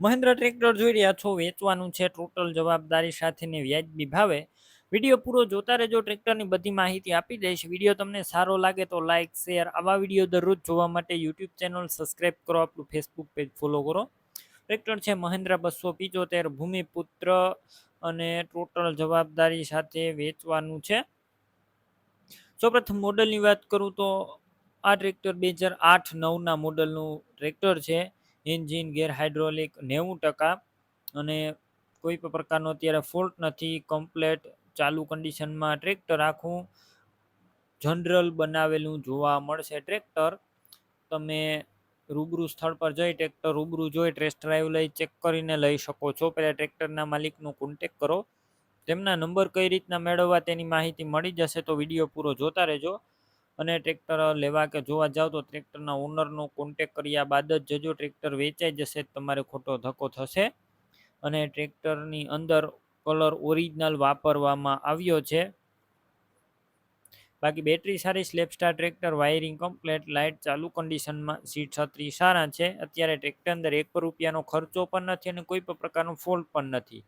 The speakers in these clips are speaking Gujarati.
મહિન્દ્રા ટ્રેક્ટર જોઈ રહ્યા છો, વેચવાનું છે, ટોટલ જવાબદારી સાથેને વ્યાજબી ભાવે. વીડિયો પૂરો જોતા રહેજો, ટ્રેક્ટરની બધી માહિતી આપી દઈશ. વીડિયો તમને સારો લાગે તો લાઇક શેર આવા વીડિયો દરરોજ જોવા માટે યુટ્યુબ ચેનલ સબસ્ક્રાઈબ કરો, આપણું ફેસબુક પેજ ફોલો કરો. ટ્રેક્ટર છે મહેન્દ્ર બસો પિચોતેર, ભૂમિપુત્ર અને ટોટલ જવાબદારી સાથે વેચવાનું છે. સૌપ્રથમ મોડલની વાત કરું તો આ ટ્રેક્ટર બે હજાર આઠ નવના મોડલનું ટ્રેક્ટર છે. એન્જિન, ગેર હાઇડ્રોલિક નેવું ટકા અને કોઈ પણ પ્રકારનો અત્યારે ફોલ્ટ નથી, કમ્પ્લેટ ચાલુ કન્ડિશનમાં ટ્રેક્ટર આખું જનરલ બનાવેલું જોવા મળશે. ટ્રેક્ટર તમે રૂબરૂ સ્થળ પર જઈ ટ્રેક્ટર રૂબરૂ જોઈ ટેસ્ટ ડ્રાઈવ લઈ ચેક કરીને લઈ શકો છો. પહેલાં ટ્રેક્ટરના માલિકનો કોન્ટેક કરો. તેમના નંબર કઈ રીતના મેળવવા તેની માહિતી મળી જશે તો વીડિયો પૂરો જોતા રહેજો. અને ટ્રેક્ટર લેવા કે જોવા જાવ તો ટ્રેક્ટરના ઓનરનો કોન્ટેક કર્યા બાદ જ જજો ટ્રેક્ટર વેચાઈ જશે તમારે ખોટો ધક્કો થશે. અને ટ્રેક્ટરની અંદર કલર ઓરિજિનલ વાપરવામાં આવ્યો છે. બાકી બેટરી સારી સ્લેપસ્ટાર ટ્રેક્ટર વાયરિંગ કમ્પ્લેટ લાઇટ ચાલુ કન્ડિશનમાં સીટ છત્રી સારા છે. અત્યારે ટ્રેક્ટર અંદર એક રૂપિયાનો ખર્ચો પણ નથી અને કોઈ પણ પ્રકારનો ફોલ્ટ પણ નથી.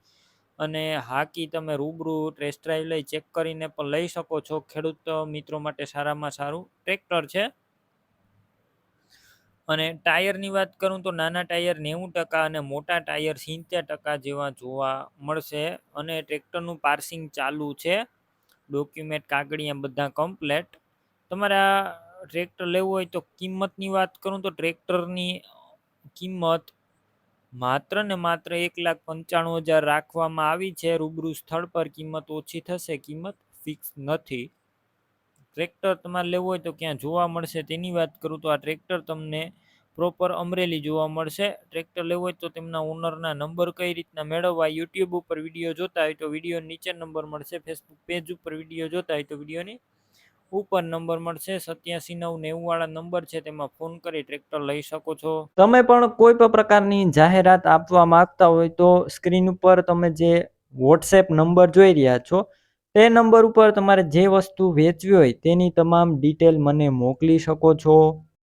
અને હાકી તમે રૂબરૂ ટેસ્ટ ડ્રાઈવ લઈ ચેક કરીને પણ લઈ શકો છો. ખેડૂત મિત્રો માટે સારામાં સારું ટ્રેક્ટર છે. અને ટાયરની વાત કરું તો નાના ટાયર નેવું ટકા અને મોટા ટાયર સિત્તેર ટકા જેવા જોવા મળશે. અને ટ્રેક્ટરનું પાર્સિંગ ચાલુ છે. ડોક્યુમેન્ટ કાગળિયા બધા કમ્પ્લેટ તમારે ટ્રેક્ટર લેવું હોય તો કિંમતની વાત કરું તો ટ્રેક્ટરની કિંમત માત્ર ને માત્ર એક લાખ પંચાણું હજાર રાખવામાં આવી છે. રૂબરૂ સ્થળ પર કિંમત ઓછી થશે. કિંમત ફિક્સ નથી. ટ્રેક્ટર તમારે લેવું હોય તો ક્યાં જોવા મળશે તેની વાત કરું તો આ ટ્રેક્ટર તમને પ્રોપર અમરેલી જોવા મળશે. ટ્રેક્ટર લેવું હોય તો તેમના ઓનરના નંબર કઈ રીતના મેળવવા, યુટ્યુબ ઉપર વીડિયો જોતા હોય તો વીડિયો નીચે નંબર મળશે. ફેસબુક પેજ ઉપર વીડિયો જોતા હોય તો વિડીયોની ઉપર નંબર મળશે, સત્યાસી નવ નેવું વાળા નંબર છે, તેમાં ફોન કરી ટ્રેક્ટર લઈ શકો છો. તમે પણ કોઈ પણ પ્રકારની જાહેરાત આપવા માંગતા હોય તો સ્ક્રીન ઉપર તમે જે વોટ્સએપ નંબર જોઈ રહ્યા છો, તે નંબર ઉપર તમારે જે વસ્તુ વેચવી હોય તેની તમામ ડિટેલ મને મોકલી શકો છો.